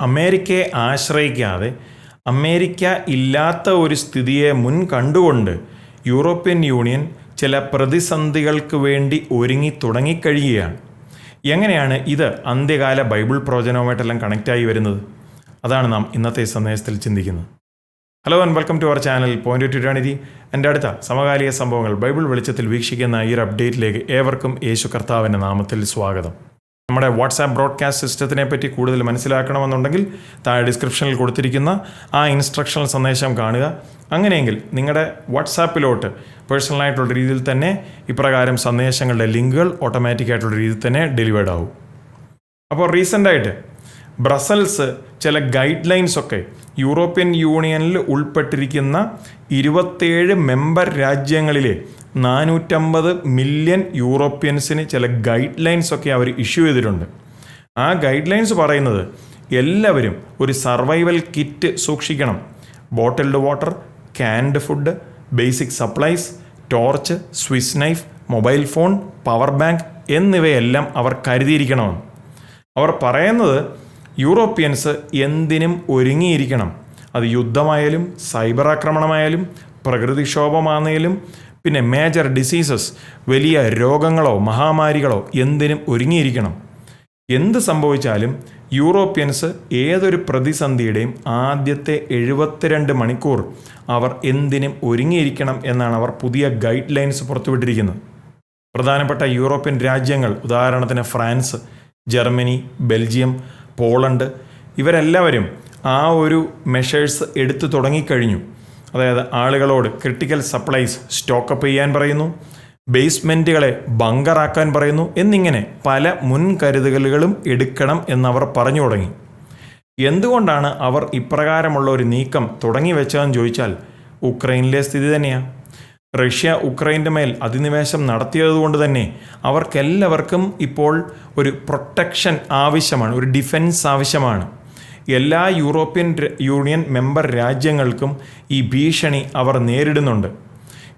അമേരിക്കയെ ആശ്രയിക്കാതെ അമേരിക്ക ഇല്ലാത്ത ഒരു സ്ഥിതിയെ മുൻ കണ്ടുകൊണ്ട് യൂറോപ്യൻ യൂണിയൻ ചില പ്രതിസന്ധികൾക്ക് വേണ്ടി ഒരുങ്ങി തുടങ്ങിക്കഴിയുകയാണ്. എങ്ങനെയാണ് ഇത് അന്ത്യകാല ബൈബിൾ പ്രവചനവുമായിട്ടെല്ലാം കണക്റ്റായി വരുന്നത്? അതാണ് നാം ഇന്നത്തെ സന്ദേശത്തിൽ ചിന്തിക്കുന്നത്. Hello and welcome to our channel point to eternity എന്റെ അടുത്ത സമകാലിക സംഭവങ്ങൾ ബൈബിൾ വെളിച്ചത്തിൽ വീക്ഷിക്കുന്ന ഈ ഒരു അപ്ഡേറ്റിലേക്ക് ഏവർക്കും യേശു കർത്താവിന്റെ നാമത്തിൽ സ്വാഗതം. നമ്മുടെ വാട്സാപ്പ് ബ്രോഡ്കാസ്റ്റ് സിസ്റ്റത്തിനെ പറ്റി കൂടുതൽ മനസ്സിലാക്കണമെന്നുണ്ടെങ്കിൽ താഴെ ഡിസ്ക്രിപ്ഷനിൽ കൊടുത്തിരിക്കുന്ന ആ ഇൻസ്ട്രക്ഷണൽ സന്ദേശം കാണുക. അങ്ങനെയെങ്കിൽ നിങ്ങളുടെ വാട്സാപ്പിലോട്ട് പേഴ്സണലായിട്ടുള്ള രീതിയിൽ തന്നെ ഇപ്രകാരം സന്ദേശങ്ങളുടെ ലിങ്കുകൾ ഓട്ടോമാറ്റിക്കായിട്ടുള്ള രീതിയിൽ തന്നെ ഡെലിവേർഡ് ആവും. അപ്പോൾ റീസെന്റായിട്ട് ബ്രസൽസ് ചില ഗൈഡ് ലൈൻസ് ഒക്കെ യൂറോപ്യൻ യൂണിയനിൽ ഉൾപ്പെട്ടിരിക്കുന്ന ഇരുപത്തേഴ് മെമ്പർ രാജ്യങ്ങളിലെ നാനൂറ്റമ്പത് മില്യൺ യൂറോപ്യൻസിന് ചില ഗൈഡ് ലൈൻസ് ഒക്കെ അവർ ഇഷ്യൂ ചെയ്തിട്ടുണ്ട്. ആ ഗൈഡ് ലൈൻസ് പറയുന്നത് എല്ലാവരും ഒരു സർവൈവൽ കിറ്റ് സൂക്ഷിക്കണം. Bottled water canned food basic supplies torch Swiss knife mobile phone power bank എന്നിവയെല്ലാം അവർ കരുതിയിരിക്കണമെന്ന്. അവർ പറയുന്നത് യൂറോപ്യൻസ് എന്തിനും ഒരുങ്ങിയിരിക്കണം. അത് യുദ്ധമായാലും സൈബർ ആക്രമണമായാലും പ്രകൃതിക്ഷോഭമാണെങ്കിലും പിന്നെ മേജർ ഡിസീസസ് വലിയ രോഗങ്ങളോ മഹാമാരികളോ എന്തിനും ഒരുങ്ങിയിരിക്കണം. എന്ത് സംഭവിച്ചാലും യൂറോപ്യൻസ് ഏതൊരു പ്രതിസന്ധിയുടെയും ആദ്യത്തെ എഴുപത്തിരണ്ട് മണിക്കൂർ അവർ എന്തിനും ഒരുങ്ങിയിരിക്കണം എന്നാണ് അവർ പുതിയ ഗൈഡ് ലൈൻസ് പുറത്തുവിട്ടിരിക്കുന്നത്. പ്രധാനപ്പെട്ട യൂറോപ്യൻ രാജ്യങ്ങൾ ഉദാഹരണത്തിന് ഫ്രാൻസ് ജർമ്മനി ബെൽജിയം പോളണ്ട് ഇവരെല്ലാവരും ആ ഒരു മെഷേഴ്സ് എടുത്തു തുടങ്ങിക്കഴിഞ്ഞു. അതായത് ആളുകളോട് ക്രിട്ടിക്കൽ സപ്ലൈസ് സ്റ്റോക്കപ്പ് ചെയ്യാൻ പറയുന്നു ബേസ്മെന്റുകളെ ബങ്കറാക്കാൻ പറയുന്നു എന്നിങ്ങനെ പല മുൻകരുതലുകളും എടുക്കണം എന്നവർ പറഞ്ഞു തുടങ്ങി. എന്തുകൊണ്ടാണ് അവർ ഇപ്രകാരമുള്ള ഒരു നീക്കം തുടങ്ങി വെച്ചതെന്ന് ചോദിച്ചാൽ ഉക്രൈനിലെ സ്ഥിതി തന്നെയാണ് റഷ്യ ഉക്രൈന്റെ മേൽ അധിനിവേശം നടത്തിയതുകൊണ്ട് തന്നെ അവർക്കെല്ലാവർക്കും ഇപ്പോൾ ഒരു പ്രൊട്ടക്ഷൻ ആവശ്യമാണ് ഒരു ഡിഫൻസ് ആവശ്യമാണ്. എല്ലാ യൂറോപ്യൻ യൂണിയൻ മെമ്പർ രാജ്യങ്ങൾക്കും ഈ ഭീഷണി അവർ നേരിടുന്നുണ്ട്.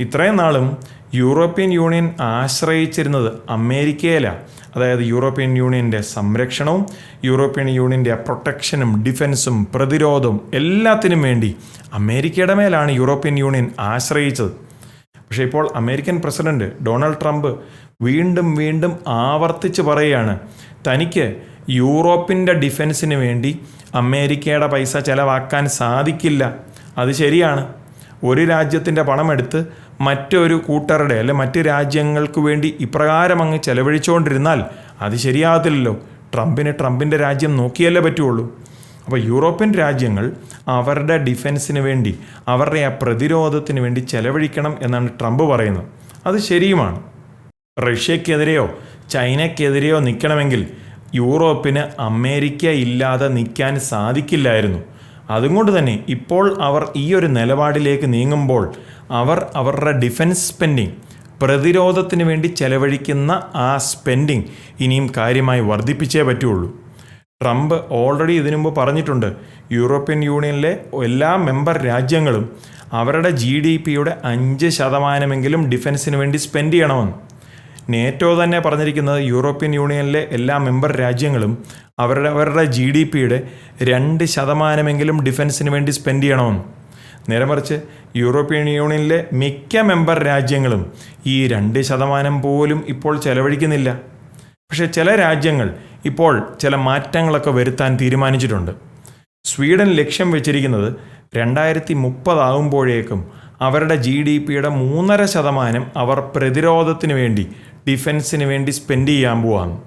ഇത്രയും നാളും യൂറോപ്യൻ യൂണിയൻ ആശ്രയിച്ചിരുന്നത് അമേരിക്കയിലാണ് അതായത് യൂറോപ്യൻ യൂണിയന്റെ സംരക്ഷണവും യൂറോപ്യൻ യൂണിയന്റെ പ്രൊട്ടക്ഷനും ഡിഫൻസും പ്രതിരോധവും എല്ലാത്തിനും വേണ്ടി അമേരിക്കയുടെ മേലാണ് യൂറോപ്യൻ യൂണിയൻ ആശ്രയിച്ചത്. പക്ഷേ ഇപ്പോൾ അമേരിക്കൻ പ്രസിഡന്റ് ഡൊണാൾഡ് ട്രംപ് വീണ്ടും വീണ്ടും ആവർത്തിച്ച് പറയുകയാണ് തനിക്ക് യൂറോപ്പിന്റെ ഡിഫൻസിന് വേണ്ടി അമേരിക്കയുടെ പൈസ ചിലവാക്കാൻ സാധിക്കില്ല. അത് ശരിയാണ്. ഒരു രാജ്യത്തിന്റെ പണമെടുത്ത് മറ്റൊരു കൂട്ടരുടെ അല്ലെ മറ്റ് രാജ്യങ്ങൾക്ക് വേണ്ടി ഇപ്രകാരം അങ്ങ് ചെലവഴിച്ചുകൊണ്ടിരുന്നാൽ അത് ശരിയാകത്തില്ലല്ലോ. ട്രംപിന് ട്രംപിന്റെ രാജ്യം നോക്കിയല്ലേ പറ്റുള്ളൂ. അപ്പോൾ യൂറോപ്യൻ രാജ്യങ്ങൾ അവരുടെ ഡിഫൻസിന് വേണ്ടി അവരുടെ ആ പ്രതിരോധത്തിന് വേണ്ടി ചെലവഴിക്കണം എന്നാണ് ട്രംപ് പറയുന്നത്. അത് ശരിയുമാണ്. റഷ്യക്കെതിരെയോ ചൈനയ്ക്കെതിരെയോ നിൽക്കണമെങ്കിൽ യൂറോപ്പിന് അമേരിക്ക ഇല്ലാതെ നിൽക്കാൻ സാധിക്കില്ലായിരുന്നു. അതുകൊണ്ട് തന്നെ ഇപ്പോൾ അവർ ഈ ഒരു നിലപാടിലേക്ക് നീങ്ങുമ്പോൾ അവർ അവരുടെ ഡിഫൻസ് സ്പെൻഡിങ് പ്രതിരോധത്തിന് വേണ്ടി ചെലവഴിക്കുന്ന ആ സ്പെൻഡിങ് ഇനിയും കാര്യമായി വർദ്ധിപ്പിച്ചേ പറ്റുള്ളൂ. ട്രംപ് ഓൾറെഡി ഇതിനു മുമ്പ് പറഞ്ഞിട്ടുണ്ട് യൂറോപ്യൻ യൂണിയനിലെ എല്ലാ മെമ്പർ രാജ്യങ്ങളും അവരുടെ ജി ഡി പിയുടെ അഞ്ച് ശതമാനമെങ്കിലും ഡിഫൻസിന് വേണ്ടി സ്പെൻഡ് ചെയ്യണമെന്ന്. നേറ്റോ തന്നെ പറഞ്ഞിരിക്കുന്നത് യൂറോപ്യൻ യൂണിയനിലെ എല്ലാ മെമ്പർ രാജ്യങ്ങളും അവരുടെ അവരുടെ ജി ഡി പിയുടെ രണ്ട് ശതമാനമെങ്കിലും ഡിഫൻസിന് വേണ്ടി സ്പെൻഡ് ചെയ്യണമെന്ന്. നേരെ മറിച്ച് യൂറോപ്യൻ യൂണിയനിലെ മിക്ക മെമ്പർ രാജ്യങ്ങളും ഈ രണ്ട് ശതമാനം പോലും ഇപ്പോൾ ചെലവഴിക്കുന്നില്ല. പക്ഷേ ചില രാജ്യങ്ങൾ ഇപ്പോൾ ചില മാറ്റങ്ങളൊക്കെ വരുത്താൻ തീരുമാനിച്ചിട്ടുണ്ട്. സ്വീഡൻ ലക്ഷ്യം വെച്ചിരിക്കുന്നത് രണ്ടായിരത്തി മുപ്പതാകുമ്പോഴേക്കും അവരുടെ ജി ഡി പിയുടെ മൂന്നര ശതമാനം അവർ പ്രതിരോധത്തിന് വേണ്ടി ഡിഫൻസിന് വേണ്ടി സ്പെൻഡ് ചെയ്യാൻ പോവാണ്.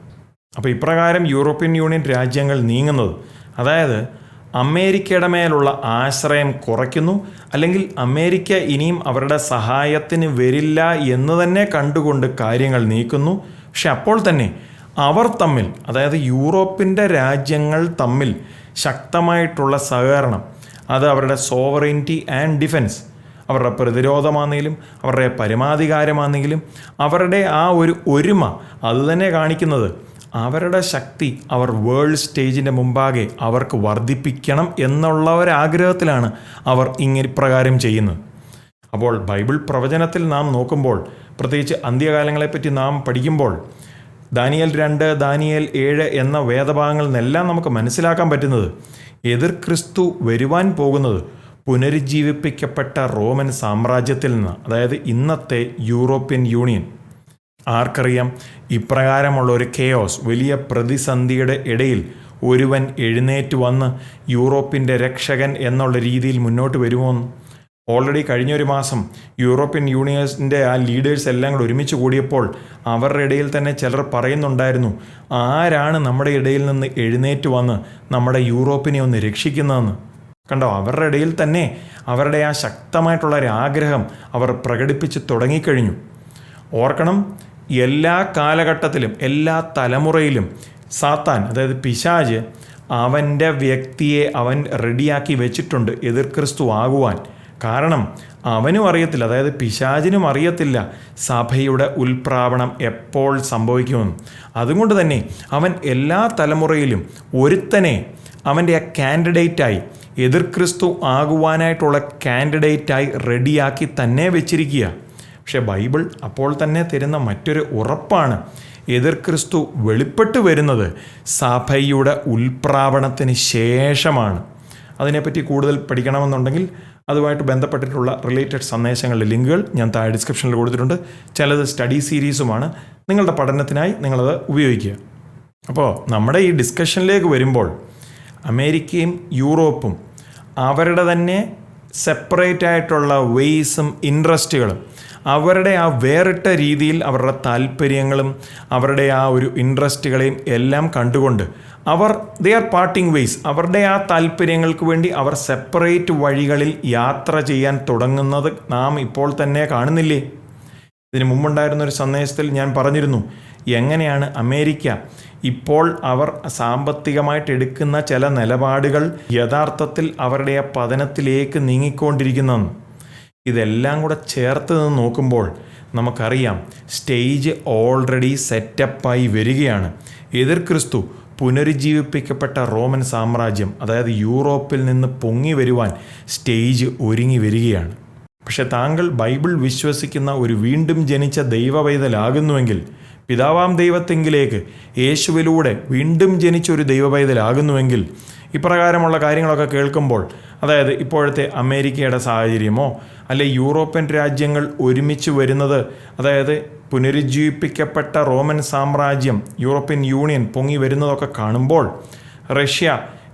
അപ്പോൾ ഇപ്രകാരം യൂറോപ്യൻ യൂണിയൻ രാജ്യങ്ങൾ നീങ്ങുന്നത് അതായത് അമേരിക്കയുടെ മേലുള്ള ആശ്രയം കുറയ്ക്കുന്നു അല്ലെങ്കിൽ അമേരിക്ക ഇനിയും അവരുടെ സഹായത്തിന് വരില്ല എന്ന് തന്നെ കണ്ടുകൊണ്ട് കാര്യങ്ങൾ നീക്കുന്നു. പക്ഷെ അപ്പോൾ തന്നെ അവർ തമ്മിൽ അതായത് യൂറോപ്പിന്റെ രാജ്യങ്ങൾ തമ്മിൽ ശക്തമായിട്ടുള്ള സഹകരണം. അത് അവരുടെ സോവറിന്റി ആൻഡ് ഡിഫൻസ്. അവരുടെ പ്രതിരോധമാണെങ്കിലും അവരുടെ പരമാധികാരമാണെങ്കിലും അവരുടെ ആ ഒരു ഒരുമ അത് തന്നെ കാണിക്കുന്നത്. അവരുടെ ശക്തി അവർ വേൾഡ് സ്റ്റേജിന്റെ മുമ്പാകെ അവർക്ക് വർദ്ധിപ്പിക്കണം എന്നുള്ള ഒരാഗ്രഹത്തിലാണ് അവർ ഇങ്ങനെ പ്രകാരം ചെയ്യുന്നത്. അപ്പോൾ ബൈബിൾ പ്രവചനത്തിൽ നാം നോക്കുമ്പോൾ പ്രത്യേകിച്ച് അന്ത്യകാലങ്ങളെപ്പറ്റി നാം പഠിക്കുമ്പോൾ ദാനിയൽ രണ്ട് ദാനിയൽ ഏഴ് എന്ന വേദഭാഗങ്ങളിൽ നിന്നെല്ലാം നമുക്ക് മനസ്സിലാക്കാൻ പറ്റുന്നത് എതിർ ക്രിസ്തു വരുവാൻ പോകുന്നത് പുനരുജ്ജീവിപ്പിക്കപ്പെട്ട റോമൻ സാമ്രാജ്യത്തിൽ നിന്ന് അതായത് ഇന്നത്തെ യൂറോപ്യൻ യൂണിയൻ. ആർക്കറിയാം? ഇപ്രകാരമുള്ള ഒരു കെയോസ് വലിയ പ്രതിസന്ധിയുടെ ഇടയിൽ ഒരുവൻ എഴുന്നേറ്റ് വന്ന് യൂറോപ്പിന്റെ രക്ഷകൻ എന്നുള്ള രീതിയിൽ മുന്നോട്ട് വരുമോന്ന്? ഓൾറെഡി കഴിഞ്ഞ ഒരു മാസം യൂറോപ്യൻ യൂണിയൻസിന്റെ ആ ലീഡേഴ്സ് എല്ലാം കൂടെ ഒരുമിച്ച് കൂടിയപ്പോൾ അവരുടെ ഇടയിൽ തന്നെ ചിലർ പറയുന്നുണ്ടായിരുന്നു ആരാണ് നമ്മുടെ ഇടയിൽ നിന്ന് എഴുന്നേറ്റ് വന്ന് നമ്മുടെ യൂറോപ്പിനെ ഒന്ന് രക്ഷിക്കുന്നതെന്ന്? കണ്ടോ അവരുടെ ഇടയിൽ തന്നെ അവരുടെ ആ ശക്തമായിട്ടുള്ള ഒരു ആഗ്രഹം അവർ പ്രകടിപ്പിച്ച് തുടങ്ങിക്കഴിഞ്ഞു. ഓർക്കണം എല്ലാ കാലഘട്ടത്തിലും എല്ലാ തലമുറയിലും സാത്താൻ അതായത് പിശാജ് അവന്റെ വ്യക്തിയെ അവൻ റെഡിയാക്കി വെച്ചിട്ടുണ്ട് എതിർ ക്രിസ്തു ആകുവാൻ. കാരണം അവനും അറിയത്തില്ല അതായത് പിശാചിനും അറിയത്തില്ല സഭയുടെ ഉൽപ്രാവണം എപ്പോൾ സംഭവിക്കുമെന്ന്. അതുകൊണ്ട് തന്നെ അവൻ എല്ലാ തലമുറയിലും ഒരുത്തനെ അവന്റെ ആ കാൻഡിഡേറ്റായി എതിർ ക്രിസ്തു ആകുവാനായിട്ടുള്ള കാൻഡിഡേറ്റായി റെഡിയാക്കി തന്നെ വെച്ചിരിക്കുക. പക്ഷേ ബൈബിൾ അപ്പോൾ തന്നെ തരുന്ന മറ്റൊരു ഉറപ്പാണ്. എതിർ ക്രിസ്തു വെളിപ്പെട്ട് വരുന്നത് സഭയുടെ ഉൽപ്രാവണത്തിന് ശേഷമാണ്. അതിനെപ്പറ്റി കൂടുതൽ പഠിക്കണമെന്നുണ്ടെങ്കിൽ അതുമായിട്ട് ബന്ധപ്പെട്ടിട്ടുള്ള റിലേറ്റഡ് സന്ദേശങ്ങളുടെ ലിങ്കുകൾ ഞാൻ താഴെ ഡിസ്ക്രിപ്ഷനിൽ കൊടുത്തിട്ടുണ്ട്. ചിലത് സ്റ്റഡി സീരീസുമാണ് നിങ്ങളുടെ പഠനത്തിനായി നിങ്ങളത് ഉപയോഗിക്കുക. അപ്പോൾ നമ്മുടെ ഈ ഡിസ്കഷനിലേക്ക് വരുമ്പോൾ അമേരിക്കയും യൂറോപ്പും അവരുടെ തന്നെ സെപ്പറേറ്റ് ആയിട്ടുള്ള വെയ്സും ഇൻട്രസ്റ്റുകളും അവരുടെ ആ വേറിട്ട രീതിയിൽ അവരുടെ താല്പര്യങ്ങളും അവരുടെ ആ ഒരു ഇൻട്രസ്റ്റുകളെയും എല്ലാം കണ്ടുകൊണ്ട് അവർ ദേ ആർ പാർട്ടിങ് വെയ്സ് അവരുടെ ആ താല്പര്യങ്ങൾക്ക് വേണ്ടി അവർ സെപ്പറേറ്റ് വഴികളിൽ യാത്ര ചെയ്യാൻ തുടങ്ങുന്നത് നാം ഇപ്പോൾ തന്നെ കാണുന്നില്ലേ? ഇതിനു മുമ്പുണ്ടായിരുന്ന ഒരു സന്ദേശത്തിൽ ഞാൻ പറഞ്ഞിരുന്നു എങ്ങനെയാണ് അമേരിക്ക ഇപ്പോൾ അവർ സാമ്പത്തികമായിട്ട് എടുക്കുന്ന ചില നിലപാടുകൾ യഥാർത്ഥത്തിൽ അവരുടെ ആ പതനത്തിലേക്ക് നീങ്ങിക്കൊണ്ടിരിക്കുന്നതെന്ന് ഇതെല്ലാം കൂടെ ചേർത്ത് നിന്ന് നോക്കുമ്പോൾ നമുക്കറിയാം സ്റ്റേജ് ഓൾറെഡി സെറ്റപ്പായി വരികയാണ്. എതിർ ക്രിസ്തു പുനരുജ്ജീവിപ്പിക്കപ്പെട്ട റോമൻ സാമ്രാജ്യം അതായത് യൂറോപ്പിൽ നിന്ന് പൊങ്ങി വരുവാൻ സ്റ്റേജ് ഒരുങ്ങി വരികയാണ്. പക്ഷെ താങ്കൾ ബൈബിൾ വിശ്വസിക്കുന്ന ഒരു വീണ്ടും ജനിച്ച ദൈവവൈതലാകുന്നുവെങ്കിൽ പിതാവാം ദൈവത്തെങ്കിലേക്ക് യേശുവിലൂടെ വീണ്ടും ജനിച്ച ഒരു ദൈവവൈതലാകുന്നുവെങ്കിൽ ഇപ്രകാരമുള്ള കാര്യങ്ങളൊക്കെ കേൾക്കുമ്പോൾ അതായത് ഇപ്പോഴത്തെ അമേരിക്കയുടെ സാഹചര്യമോ അല്ലെ യൂറോപ്യൻ രാജ്യങ്ങൾ ഒരുമിച്ച് വരുന്നത് അതായത് പുനരുജ്ജീവിപ്പിക്കപ്പെട്ട റോമൻ സാമ്രാജ്യം യൂറോപ്യൻ യൂണിയൻ പൊങ്ങി വരുന്നതൊക്കെ കാണുമ്പോൾ റഷ്യ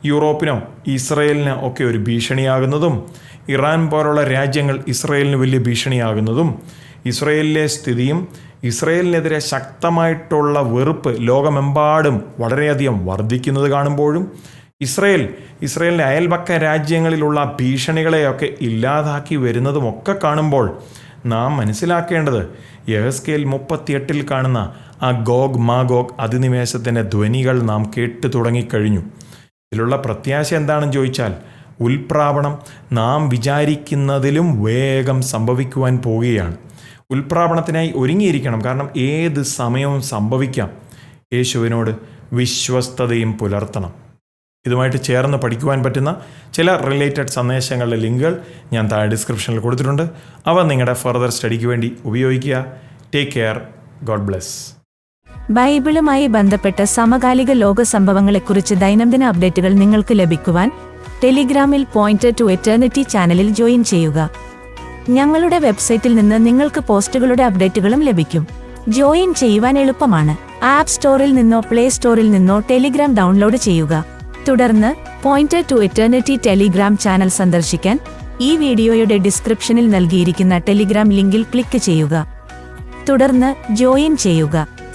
യൂറോപ്പിനോ ഇസ്രയേലിനോ ഒക്കെ ഒരു ഭീഷണിയാകുന്നതും ഇറാൻ പോലുള്ള രാജ്യങ്ങൾ ഇസ്രയേലിന് വലിയ ഭീഷണിയാകുന്നതും ഇസ്രയേലിലെ സ്ഥിതിയും ഇസ്രയേലിനെതിരെ ശക്തമായിട്ടുള്ള വെറുപ്പ് ലോകമെമ്പാടും വളരെയധികം വർദ്ധിക്കുന്നത് കാണുമ്പോഴും ഇസ്രയേൽ ഇസ്രയേലിന്റെ അയൽപക്ക രാജ്യങ്ങളിലുള്ള ഭീഷണികളെയൊക്കെ ഇല്ലാതാക്കി വരുന്നതുമൊക്കെ കാണുമ്പോൾ നാം മനസ്സിലാക്കേണ്ടത് യഹസ്കേൽ മുപ്പത്തിയെട്ടിൽ കാണുന്ന ആ ഗോഗ് മാഗോഗ് അധിനിവേശത്തിന്റെ ധ്വനികൾ നാം കേട്ടു തുടങ്ങിക്കഴിഞ്ഞു. ഇതിലുള്ള പ്രത്യാശ എന്താണെന്ന് ചോദിച്ചാൽ ഉൽപ്രാവണം നാം വിചാരിക്കുന്നതിലും വേഗം സംഭവിക്കുവാൻ പോവുകയാണ്. ഉൽപ്രാവണത്തിനായി ഒരുങ്ങിയിരിക്കണം. കാരണം ഏത് സമയവും സംഭവിക്കാം. യേശുവിനോട് വിശ്വസ്തതയും പുലർത്തണം. ഇതുമായിട്ട് ചേർന്ന് പഠിക്കുവാൻ പറ്റുന്ന ചില റിലേറ്റഡ് സന്ദേശങ്ങളുടെ ലിങ്കുകൾ ഞാൻ താഴെ ഡിസ്ക്രിപ്ഷനിൽ കൊടുത്തിട്ടുണ്ട്. അവ നിങ്ങളുടെ ഫർദർ സ്റ്റഡിക്ക് വേണ്ടി ഉപയോഗിക്കുക. ടേക്ക് കെയർ ഗോഡ് ബ്ലെസ് ബൈബിളുമായി ബന്ധപ്പെട്ട സമകാലിക ലോക സംഭവങ്ങളെക്കുറിച്ച് ദൈനംദിന അപ്ഡേറ്റുകൾ നിങ്ങൾക്ക് ലഭിക്കുവാൻ ടെലിഗ്രാമിൽ പോയിന്റ് ടു എറ്റേണിറ്റി ചാനലിൽ ജോയിൻ ചെയ്യുക. ഞങ്ങളുടെ വെബ്സൈറ്റിൽ നിന്ന് നിങ്ങൾക്ക് പോസ്റ്റുകളുടെ അപ്ഡേറ്റുകളും ലഭിക്കും. ജോയിൻ ചെയ്യുവാൻ എളുപ്പമാണ്. ആപ്പ് സ്റ്റോറിൽ നിന്നോ പ്ലേ സ്റ്റോറിൽ നിന്നോ ടെലിഗ്രാം ഡൗൺലോഡ് ചെയ്യുക. തുടർന്ന് point to eternity Telegram channel സന്ദർശിക്കാൻ ഈ വീഡിയോയുടെ ഡിസ്ക്രിപ്ഷനിൽ നൽകിയിരിക്കുന്ന ടെലിഗ്രാം ലിങ്കിൽ ക്ലിക്ക് ചെയ്യുക. തുടർന്ന് ജോയിൻ ചെയ്യുക.